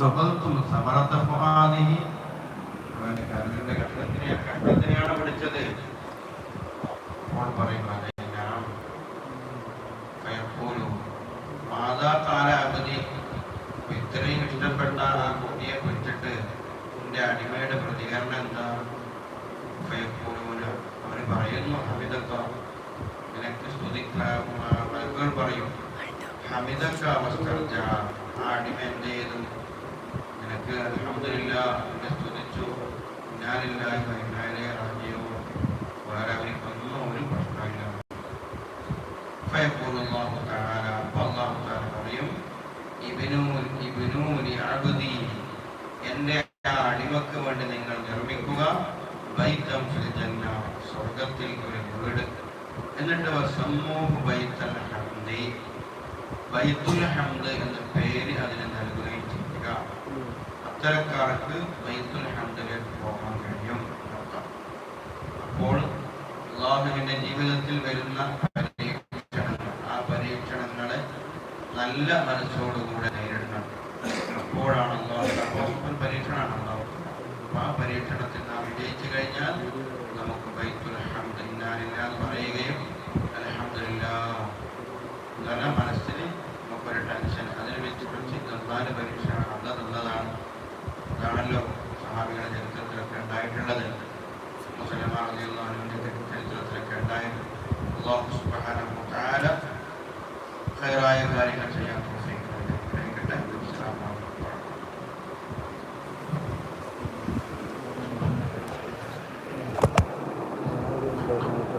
സബർത്തും സബറത്ത ഫുആദിഹി അവന്റെ കരളിന്റെ കഷ്ടത്തിനെ കഷ്ടത്തിനെയാണ് പിടിച്ചത് അപ്പോൾ പറയും അതെ ഞാൻ ഫയഖൂലു മാതാ അബദി ഇത്രയും ഇഷ്ടപ്പെട്ട ആ കുട്ടിയെ കുറിച്ചിട്ട് എന്റെ അടിമയുടെ പ്രതികരണം എന്താ? ഫയഖൂലൂന അവർ പറയുന്നു ഹമിദക്ക നിനക്ക് സ്തുതിക്കാൻ പറയും ഹമിദക്ക അവസ്ഥ ആ അടിമ നിനക്ക് അൽഹംദുലില്ല എന്നെ സ്തുതിച്ചു ഞാനില്ല ഞാനേ റാജിയോ വേറെ അവർക്കൊന്നും ഒരു പ്രശ്നമില്ല فيقول الله تعالى فالله تعالى പറയും ഇബ്നു ഇബ്നു ലിഅബ്ദി എൻ്റെ ആ അടിമക്ക് വേണ്ടി നിങ്ങൾ നിർമ്മിക്കുക ബൈത്തം ഫിൽ ജന്ന സ്വർഗ്ഗത്തിൽ ഒരു വീട് എന്നിട്ട് വസമ്മൂഹു ബൈത്തൽ ഹംദി ബൈത്തുൽ ഹംദ് എന്ന പേര് അതിന് നൽകുകയും ചെയ്യുക അത്തരക്കാർക്ക് ബൈത്തുൽ ഹംദിലേക്ക് പോകാൻ കഴിയും. അപ്പോൾ അള്ളാഹുവിന്റെ ജീവിതത്തിൽ വരുന്ന പരീക്ഷണങ്ങൾ ആ പരീക്ഷണങ്ങളെ നല്ല മനസ്സോടുകൂടെ നേരിടണം. അപ്പോഴാണ് അള്ളാഹു പരീക്ഷണമാണ് അള്ളാഹു ആ പരീക്ഷണത്തിൽ നാം വിജയിച്ചു കഴിഞ്ഞാൽ നമുക്ക് ബൈത്തുൽ ഹംദ് ഇന്നാലില്ല എന്ന് പറയുകയും അലഹമില്ല നല്ല മനസ്സിന് നമുക്കൊരു ടെൻഷൻ. അതിൽ വെച്ച് കുറച്ച് നന്നാൽ പരീക്ഷ عمر رضي الله عنه الذي تعزت لك دائما الله سبحانه وتعالى. خير آية بارنة يا توفيق.